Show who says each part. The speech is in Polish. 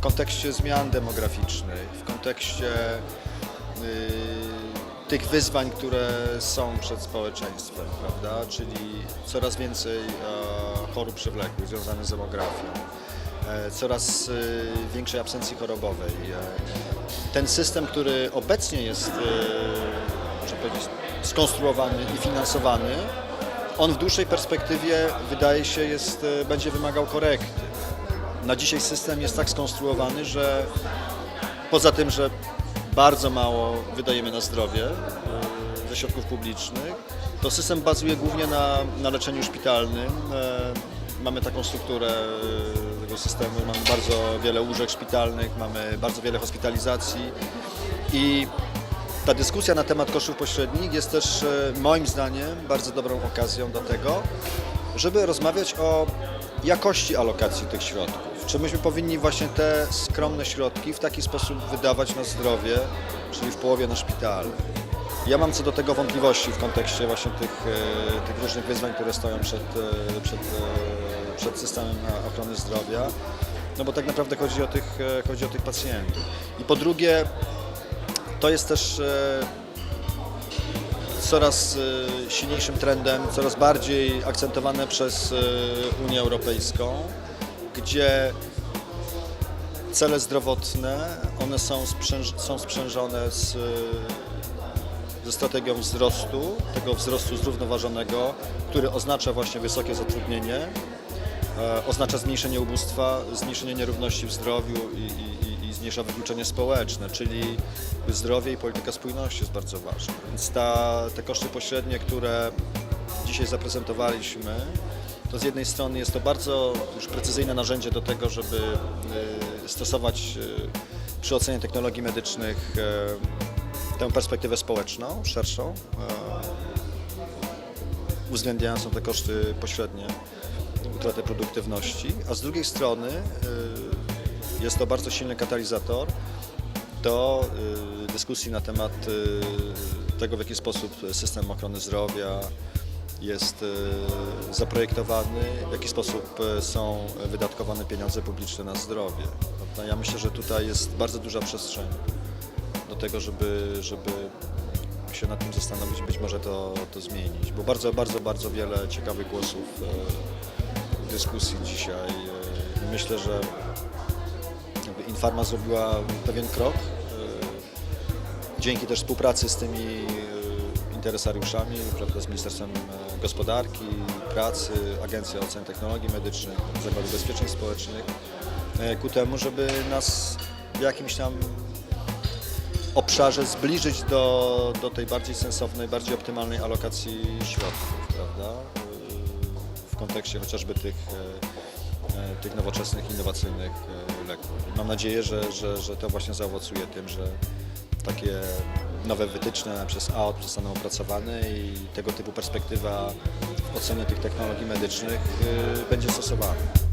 Speaker 1: w kontekście zmian demograficznych, w kontekście y, tych wyzwań, które są przed społeczeństwem, prawda? Czyli coraz więcej e, chorób przewlekłych związanych z demografią, e, coraz y, większej absencji chorobowej. E, ten system, który obecnie jest, muszę powiedzieć, skonstruowany i finansowany, on w dłuższej perspektywie wydaje się jest, e, będzie wymagał korekty. Na dzisiaj system jest tak skonstruowany, że poza tym, że bardzo mało wydajemy na zdrowie e, ze środków publicznych, to system bazuje głównie na, na leczeniu szpitalnym. E, Mamy taką strukturę e, tego systemu, mamy bardzo wiele łóżek szpitalnych, mamy bardzo wiele hospitalizacji i ta dyskusja na temat kosztów pośrednich jest też moim zdaniem bardzo dobrą okazją do tego, żeby rozmawiać o jakości alokacji tych środków. Czy myśmy powinni właśnie te skromne środki w taki sposób wydawać na zdrowie, czyli w połowie na szpitale? Ja mam co do tego wątpliwości w kontekście właśnie tych, e, tych różnych wyzwań, które stoją przed, e, przed, e, przed systemem ochrony zdrowia, no bo tak naprawdę chodzi o tych, chodzi o tych pacjentów. I po drugie, to jest też e, coraz e, silniejszym trendem, coraz bardziej akcentowane przez e, Unię Europejską, gdzie cele zdrowotne, one są, sprzęż, są sprzężone z, e, ze strategią wzrostu, tego wzrostu zrównoważonego, który oznacza właśnie wysokie zatrudnienie, oznacza zmniejszenie ubóstwa, zmniejszenie nierówności w zdrowiu i, i, zmniejsza wykluczenie społeczne, czyli zdrowie i polityka spójności jest bardzo ważna. Więc ta, te koszty pośrednie, które dzisiaj zaprezentowaliśmy, to z jednej strony jest to bardzo już precyzyjne narzędzie do tego, żeby y, stosować y, przy ocenie technologii medycznych y, tę perspektywę społeczną, szerszą, y, uwzględniając te koszty pośrednie, utratę produktywności, a z drugiej strony jest to bardzo silny katalizator do y, dyskusji na temat y, tego, w jaki sposób system ochrony zdrowia jest y, zaprojektowany, w jaki sposób są wydatkowane pieniądze publiczne na zdrowie. Prawda? Ja myślę, że tutaj jest bardzo duża przestrzeń do tego, żeby, żeby się nad tym zastanowić, być może to, to zmienić, bo bardzo, bardzo, bardzo wiele ciekawych głosów dyskusji dzisiaj. Myślę, że jakby Infarma zrobiła pewien krok e, dzięki też współpracy z tymi e, interesariuszami, prawda, z Ministerstwem e, Gospodarki, Pracy, Agencja Ocen Technologii Medycznych, Zakładu Ubezpieczeń Społecznych, ku temu, żeby nas w jakimś tam obszarze zbliżyć do, do tej bardziej sensownej, bardziej optymalnej alokacji środków, prawda? W kontekście chociażby tych, tych nowoczesnych, innowacyjnych e, leków. I Mam nadzieję, że, że, że to właśnie zaowocuje tym, że takie nowe wytyczne przez AOT zostaną opracowane i tego typu perspektywa w ocenie tych technologii medycznych e, będzie stosowana.